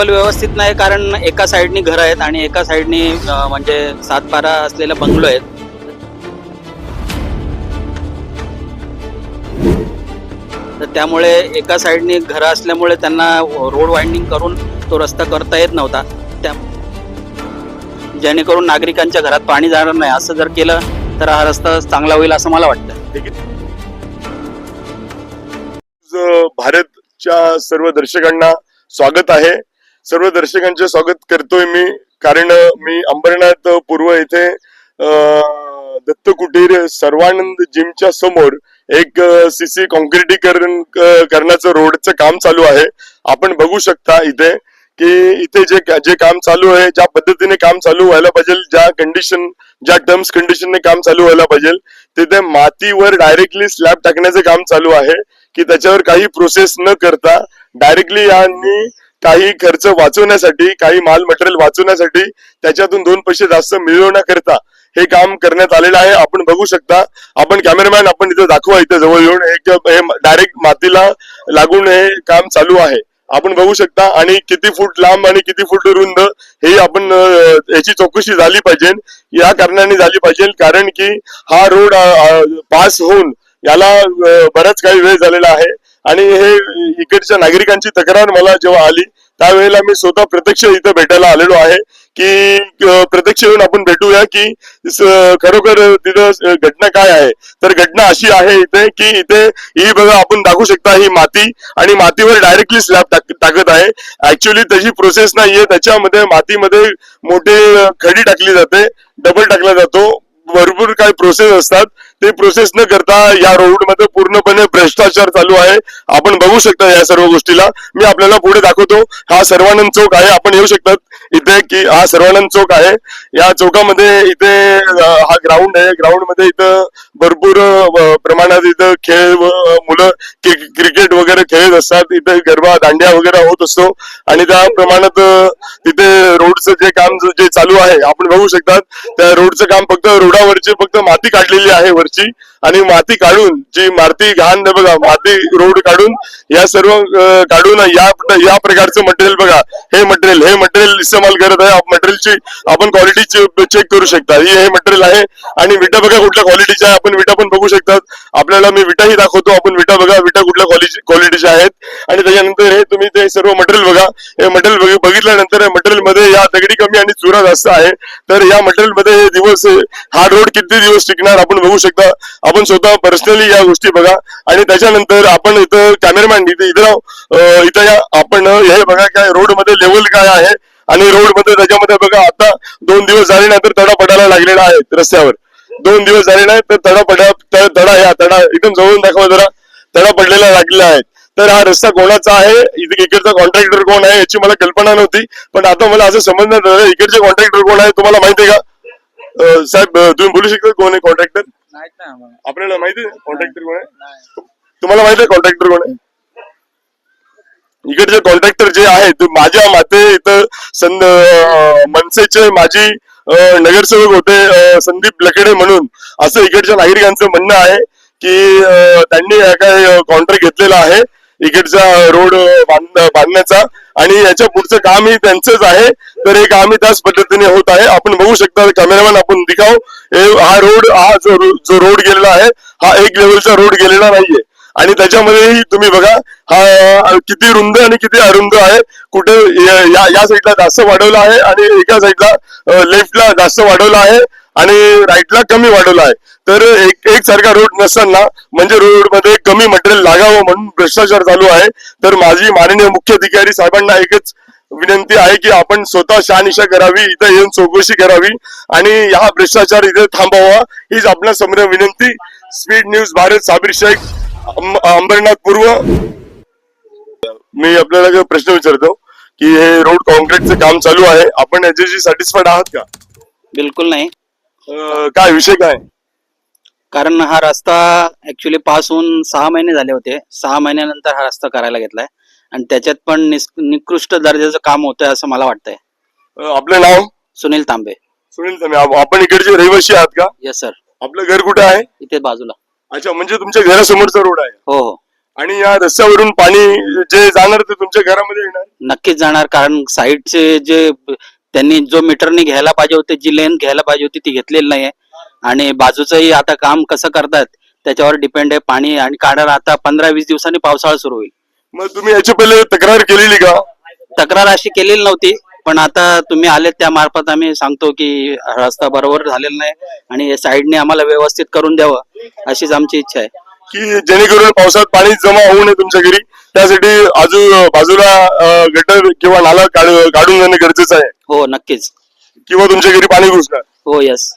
Level व्यवस्थित नाही कारण एका साईडनी घरं आहेत आणि एका साईडनी म्हणजे सातपारा असलेले बंगलो आहेत. तर त्यामुळे एका साईडनी घरं असल्यामुळे त्यांना रोड वाइंडिंग करून तो रस्ता करता येत नव्हता. त्या जेणेकरून नागरिकांच्या घरात पाणी जाणार नाही. असं जर केलं तर हा रस्ता चांगला होईल असं मला वाटतं. भारतच्या सर्व दर्शकांना स्वागत आहे. सर्व दर्शकांचे स्वागत करतोय मी. कारण मी अंबरनाथ पूर्व येथे दत्त कुटीर सर्वानंद जिमच्या समोर एक सीसी कॉन्क्रिटीकरण करण्याचं रोडचं काम चालू आहे. आपण बघू शकता इथे की इथे जे जे काम चालू आहे ज्या पद्धतीने काम चालू व्हायला पाहिजे ज्या कंडिशन ज्या टर्म्स कंडिशनने काम चालू व्हायला पाहिजे तिथे मातीवर डायरेक्टली स्लॅब टाकण्याचे काम चालू आहे की त्याच्यावर काही प्रोसेस न करता डायरेक्टली यांनी काही खर्च वाचवण्यासाठी काही माल मटेरियल वाचवण्यासाठी त्याच्यातून दोन पैसे जास्त मिळवण्याकरिता हे काम करण्यात आलेलं आहे. आपण बघू शकता आपण कॅमेरामॅन आपण इथं दाखवा इथं जवळ येऊन हे डायरेक्ट मातीला लागून हे काम चालू आहे. आपण बघू शकता आणि किती फूट लांब आणि किती फूट रुंद हे आपण याची चौकशी झाली पाहिजे. या कारणाने झाली पाहिजे कारण की हा रोड पास होऊन याला बराच काही वेळ झालेला आहे. आणि हे इकडच्या नागरिकांची तक्रार मला जेव्हा आली त्यावेळेला मी स्वतः प्रत्यक्ष इथं भेटायला आलेलो आहे की प्रत्यक्ष येऊन आपण भेटूया की खरोखर तिथं घटना काय आहे? तर घटना अशी आहे इथे की इथे ही बघा आपण दाखवू शकता ही माती आणि मातीवर डायरेक्टली स्लॅब टाकत आहे. ऍक्च्युली तशी प्रोसेस नाहीये त्याच्यामध्ये मातीमध्ये मोठे खडी टाकली जाते डबल टाकला जातो. भरपूर काही प्रोसेस असतात. ते प्रोसेस न करता या रोडमध्ये पूर्णपणे भ्रष्टाचार चालू आहे. आपण बघू शकता या सर्व गोष्टीला. मी आपल्याला पुढे दाखवतो. हा सर्वानंद चौक आहे. आपण येऊ शकतात. इथे की हा सर्वानंद चौक आहे. या चौकामध्ये इथे हा ग्राउंड आहे. ग्राउंडमध्ये इथं भरपूर प्रमाणात इथं खेळ व मुलं क्रिकेट वगैरे खेळत असतात. इथे गरबा दांड्या वगैरे होत असतो. आणि त्या प्रमाणात तिथे रोडचं जे काम जे चालू आहे आपण बघू शकतात. त्या रोडचं काम फक्त रोडावरची फक्त माती काढलेली आहे वरची. आणि माती काढून जी माती घाण बघा माती रोड काढून या सर्व काढून या या प्रकारचं मटेरियल बघा. हे मटेरियल हे मटेरियल इस्तेमाल करत आहे. मटेरियलची आपण क्वालिटी चेक करू शकता. ही हे मटेरियल आहे. आणि विटा बघा कुठल्या क्वालिटीच्या आहे. आपण विटा पण बघू शकतात. आपल्याला मी विटाही दाखवतो. आपण विटा बघा विटा कुठल्या क्वालिटीच्या आहेत. आणि त्याच्यानंतर हे तुम्ही ते सर्व मटेरियल बघा. हे मटेरियल बघितल्यानंतर मटेरियलमध्ये या दगडी कमी आणि चुरा जास्त आहे. तर या मटेरियलमध्ये हे दिवस हा रोड किती दिवस टिकणार आपण बघू शकता. आपण स्वतः पर्सनली या गोष्टी बघा. आणि त्याच्यानंतर आपण इथं कॅमेरामॅन इथे इथं इथं या आपण हे बघा काय रोडमध्ये लेवल काय आहे. आणि रोडमध्ये त्याच्यामध्ये बघा आता दोन दिवस झाले नाही तर तडा पडायला लागलेला आहे रस्त्यावर. दोन दिवस झाले नाही तर तडा पडा तडा या तडा एकदम जवळून दाखवा जरा. तडा पडलेला लागलेला आहे. तर हा रस्ता कोणाचा आहे? इथे इकडचा कॉन्ट्रॅक्टर कोण आहे? याची मला कल्पना नव्हती. पण आता मला असं समजण्यात आलं इकडचे कॉन्ट्रॅक्टर कोण आहे? तुम्हाला माहिती आहे का? साहेब तुम्ही बोलू शकता कोण आहे कॉन्ट्रॅक्टर आपल्याला माहिती आहे कॉन्ट्रॅक्टर कोण आहे? तुम्हाला माहिती आहे कॉन्ट्रॅक्टर कोण आहे? इकडचे कॉन्ट्रॅक्टर जे आहेत माझ्या माते इथं संद अं, मनसेचे माजी अं, नगरसेवक होते अं, संदीप लकेडे म्हणून. असं इकडच्या नागरिकांचं म्हणणं आहे की अं, त्यांनी हा काय कॉन्ट्रॅक्ट घेतलेला आहे. इकडचा रोड बांध बांधण्याचा. आणि याच्या पुढचं काम ही त्यांचंच आहे. तर हे कामही त्याच पद्धतीने होत आहे. आपण बघू शकता कॅमेरामॅन आपण दिखाव हा रोड हा जो जो रोड गेलेला आहे हा एक लेवलचा रोड गेलेला नाहीये. आणि त्याच्यामध्येही तुम्ही बघा हा किती रुंद आणि किती अरुंद आहे. कुठे या या- साईडला जास्त वाढवलं आहे आणि एका साईडला लेफ्टला जास्त वाढवलं आहे आणि राईटला कमी वाढवलं आहे. तर एक एक सारखा रोड नसताना म्हणजे रोडमध्ये कमी लागावं म्हणून भ्रष्टाचार चालू आहे. तर माझी माननीय मुख्य अधिकारी साहेबांना एकच विनंती आहे की आपण स्वतः शहानिशा करावी इथं येऊन चौकशी करावी आणि हा भ्रष्टाचार इथे थांबवावा हीच आपल्यासमोर विनंती. स्पीड न्यूज भारत साबिर शेख अंब- अंबरनाथ पूर्व. मी आपल्याला प्रश्न विचारतो की हे रोड कॉन्क्रीटचं काम चालू आहे आपण याच्याशी सॅटिस्फाईड आहात का? बिलकुल नाही. काय विषय काय? कारण हा रस्ता ऍक्च्युली पास होऊन सहा महिने झाले होते. सहा महिन्यानंतर हा रस्ता करायला घेतलाय. आणि त्याच्यात पण निकृष्ट दर्जाचं काम होतंय असं मला वाटतंय. आपलं नाव? सुनील तांबे. सुनील आप- आपण इकडचे रहिवासी आहात का? येस सर आपलं घर कुठे आहे? इथे बाजूला. अच्छा म्हणजे तुमच्या घरासमोरचा रोड आहे. हो हो. आणि या रस्त्यावरून पाणी जे जाणार ते तुमच्या घरामध्ये येणार? नक्कीच जाणार कारण साईडचे जे त्यांनी जो मीटरनी घ्यायला पाहिजे होते जी लेन घ्यायला पाहिजे होती ती घेतलेली नाहीये. आणि बाजूचंही आता काम कसं करतात त्याच्यावर डिपेंड आहे पाणी आणि कारण आता पंधरा वीस दिवसांनी पावसाळा सुरू होईल. मग तुम्ही याच्या पहिले तक्रार केलेली का? तक्रार अशी केलेली नव्हती पण आता तुम्ही आले त्या मार्फत आम्ही सांगतो की रस्ता बरोबर झालेला नाही आणि साईडने आम्हाला व्यवस्थित करून द्यावं अशीच आमची इच्छा आहे. की जेणेकरून पावसात पाणी जमा होऊ नये तुमच्या घरी त्यासाठी आजू बाजूला गटर किंवा नाला काढ- काढून जाणे गरजेचं आहे. हो नक्कीच. किंवा तुमच्या घरी पाणी घुसणार. हो यस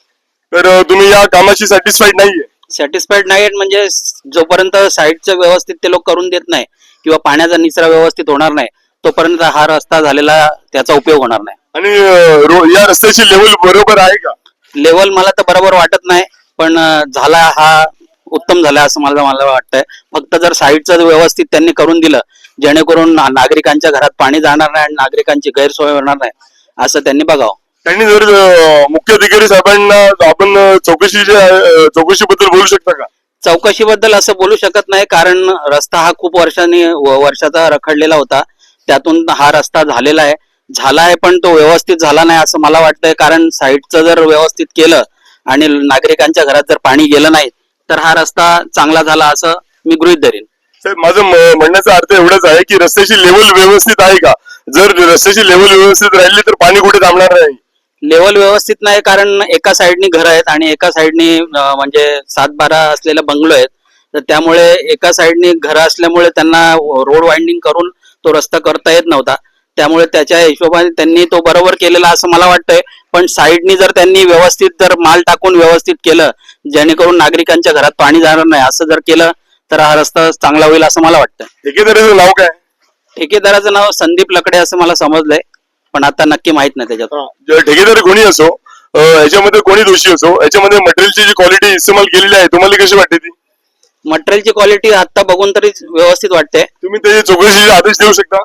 तर तुम्ही या कामाशी सॅटिस्फाईड नाहीये. सॅटिस्फाईड नाही आहेत म्हणजे जोपर्यंत साईडचं व्यवस्थित ते लोक करून देत नाही किंवा पाण्याचा निचरा व्यवस्थित होणार नाही तोपर्यंत हा रस्ता झालेला त्याचा उपयोग होणार नाही. आणि अं, रो- या रस्त्याची लेवल बरोबर आहे का? लेवल मला तर बरोबर वाटत नाही पण अं, झाला हा उत्तम झाला असं मला मला वाटतंय. फक्त जर साईडचं व्यवस्थित त्यांनी करून दिलं जेणेकरून ना- नागरिकांच्या घरात पाणी जाणार नाही आणि नागरिकांची गैरसोय होणार नाही असं त्यांनी बघावं. त्यांनी जर मुख्य अधिकारी साहेबांना आपण चौकशी चौकशी बद्दल बोलू शकता का? चौकशीबद्दल असं बोलू शकत नाही कारण रस्ता हा खूप वर्षांनी वर्षाचा रखडलेला होता. त्यातून हा रस्ता झालेला आहे. झाला आहे पण तो व्यवस्थित झाला नाही असं मला वाटतंय कारण साईडचं जर व्यवस्थित केलं आणि नागरिकांच्या घरात जर पाणी गेलं नाही तर हा रस्ता चांगला झाला असं मी गृहित धरेन. साहेब माझं म्हणण्याचा अर्थ एवढाच आहे की रस्त्याची लेवल व्यवस्थित आहे का? जर रस्त्याची लेवल व्यवस्थित राहिली तर पाणी कुठे थांबणार नाही. लेवल व्यवस्थित नाही कारण एका साईडनी घर आहेत आणि एका साईडनी म्हणजे सात बारा असलेले बंगलो आहेत. तर त्यामुळे एका साईडनी घर असल्यामुळे त्यांना रोड वाइंडिंग करून तो रस्ता करता येत नव्हता. त्यामुळे त्याच्या हिशोबाने त्यांनी तो बरोबर केलेला असं मला वाटतंय. पण साईडनी जर त्यांनी व्यवस्थित जर माल टाकून व्यवस्थित केलं जेणेकरून नागरिकांच्या घरात पाणी जाणार नाही असं जर केलं तर हा रस्ता चांगला होईल असं मला वाटतं ठेकेदाराचं नाव काय? ठेकेदाराचं नाव संदीप लकडे असं मला समजलंय. पण आता नक्की माहीत नाही त्याच्यात. जे ठेकेदार कोणी असो अं, याच्यामध्ये कोणी दोषी असो याच्यामध्ये मटेरियलची जी क्वालिटी इस्तेमाल केलेली आहे तुम्हाला कशी वाटते ती? मटेरियलची क्वालिटी आता बघून तरी व्यवस्थित वाटते. तुम्ही त्याची चौकशीचे आदेश देऊ शकता?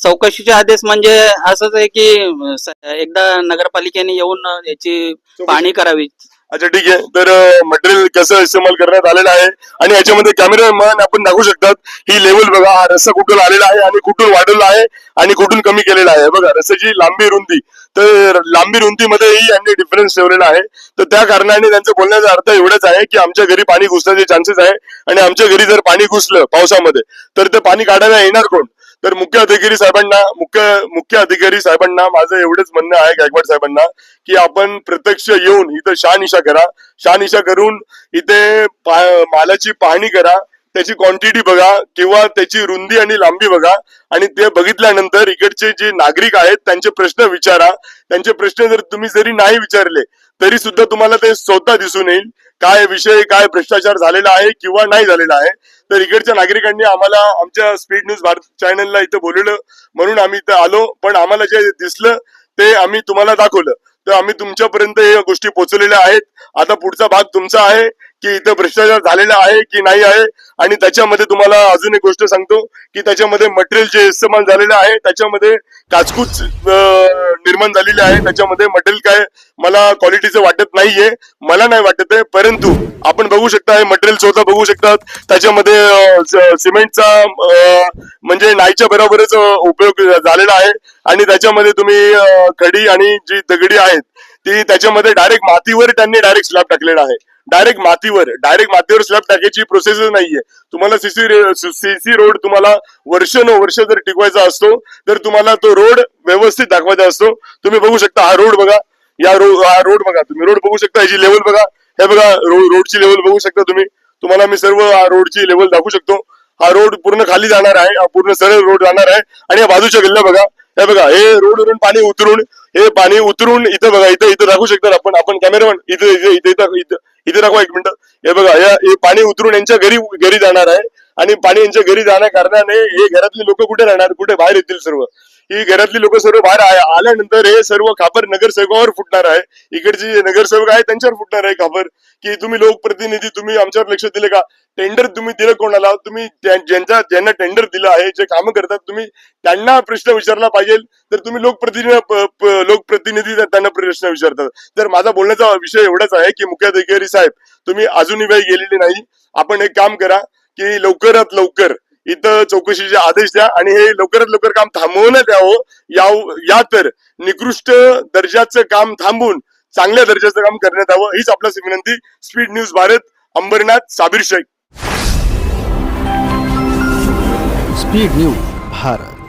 चौकशीचे आदेश म्हणजे असंच आहे की अं, स- एकदा नगरपालिकेने येऊन अं, याची पाहणी करावी. अच्छा ठीक आहे. तर मटेरियल कसं इस्तेमाल करण्यात आलेलं आहे आणि याच्यामध्ये कॅमेरामॅन आपण दाखवू शकतात. ही लेवल बघा हा रस्सा कुठून आलेला आहे आणि कुठून वाढवला आहे आणि कुठून कमी केलेला आहे. बघा रस्त्याची लांबी रुंदी. तर लांबी रुंदीमध्येही यांनी डिफरन्स ठेवलेला आहे. तर त्या कारणाने त्यांचं बोलण्याचा अर्थ एवढाच आहे की आमच्या घरी पाणी घुसण्याचे चान्सेस आहे आणि आमच्या घरी जर पाणी घुसलं पावसामध्ये तर ते पाणी काढायला येणार कोण? तर मुख्य अधिकारी साहेबांना मुख्य मुख्य अधिकारी साहेबांना माझं एवढंच म्हणणं आहे गायकवाड साहेबांना की आपण प्रत्यक्ष येऊन इथं शहानिशा करा. शहानिशा करून इथे मालाची पाहणी करा. त्याची क्वांटिटी बघा किंवा त्याची रुंदी आणि लांबी बघा. आणि ते बघितल्यानंतर इकडचे जे नागरिक आहेत त्यांचे प्रश्न विचारा. त्यांचे प्रश्न जर तुम्ही जरी नाही विचारले तरी सुद्धा तुम्हाला ते स्वतः दिसून येईल. काय विषय काय भ्रष्टाचार झालेला आहे किंवा नाही झालेला आहे. तर इकडच्या नागरिकांनी आम्हाला आमच्या स्पीड न्यूज भारत चॅनलला इथं बोलवलं. म्हणून आम्ही इथं आलो. पण आम्हाला जे दिसलं ते आम्ही तुम्हाला दाखवलं. तर आम्ही तुमच्यापर्यंत या गोष्टी पोहोचलेल्या आहेत. आता पुढचा भाग तुमचा आहे. की इथं भ्रष्टाचार झालेला आहे की नाही आहे? आणि त्याच्यामध्ये तुम्हाला अजून एक गोष्ट सांगतो की त्याच्यामध्ये मटेरियल जे इस्तेमाल झालेलं आहे त्याच्यामध्ये काचकूच निर्माण झालेली आहे. त्याच्यामध्ये मटेरियल काय मला क्वालिटीचं वाटत नाहीये. मला नाही वाटत आहे परंतु आपण बघू शकता हे मटेरियल स्वतः बघू शकतात. त्याच्यामध्ये सिमेंटचा म्हणजे नाहीच्या बरोबरच उपयोग झालेला आहे. आणि त्याच्यामध्ये तुम्ही खडी आणि जी दगडी आहेत ती त्याच्यामध्ये डायरेक्ट मातीवर त्यांनी डायरेक्ट स्लॅब टाकलेला आहे. डायरेक्ट मातीवर डायरेक्ट मातीवर स्लॅब टाकायची प्रोसेस नाहीये. तुम्हाला सीसी सीसी रोड तुम्हाला वर्ष नऊ वर्ष जर टिकवायचा असतो तर तुम्हाला तो रोड व्यवस्थित दाखवायचा असतो. तुम्ही बघू शकता हा रोड बघा. या रोड हा रोड बघा. तुम्ही रोड बघू शकता याची लेवल बघा. हे बघा रोडची लेवल बघू शकता तुम्ही. तुम्हाला मी सर्व रोडची लेवल दाखवू शकतो. हा रोड पूर्ण खाली जाणार आहे. पूर्ण सरळ रोड जाणार आहे. आणि या बाजूच्या गल्ल्या बघा. हे बघा हे रोडवरून पाणी उतरून हे पाणी उतरून इथं बघा इथं इथं दाखवू शकतात आपण. आपण कॅमेरामॅन इथं इथं इथं इथं इथे दाखवा एक मिनिट. हे बघा या हे पाणी उतरून यांच्या घरी घरी जाणार आहे. आणि पाणी यांच्या घरी जाण्या कारणाने हे घरातले लोक कुठे राहणार? कुठे बाहेर येतील सर्व? ही घरातली लोक सर्व बाहेर आल्यानंतर हे सर्व खापर नगरसेवकावर फुटणार आहे. इकडचे जे नगरसेवक आहे त्यांच्यावर फुटणार आहे खापर. की तुम्ही लोकप्रतिनिधी तुम्ही आमच्यावर लक्ष दिले का? टेंडर तुम्ही दिलं कोणाला? तुम्ही ज्यांचा ज्यांच्या ज्यांना टेंडर दिलं आहे जे कामं करतात तुम्ही त्यांना प्रश्न विचारला पाहिजे. तर तुम्ही लोकप्रतिनिधी लोकप्रतिनिधी त्यांना प्रश्न विचारतात. तर माझा बोलण्याचा विषय एवढाच आहे की मुख्याधिकारी साहेब तुम्ही अजूनही वेळ गेलेली नाही. आपण एक काम करा की लवकरात लवकर इथं चौकशीचे आदेश द्या आणि हे लवकरात लवकर काम थांबवण्यात यावं याव या तर निकृष्ट दर्जाचं काम थांबून चांगल्या दर्जाचं काम करण्यात यावं. हीच आपल्यास विनंती. Speed news Bharat Ambernath Sabir Shaikh speed news Bharat.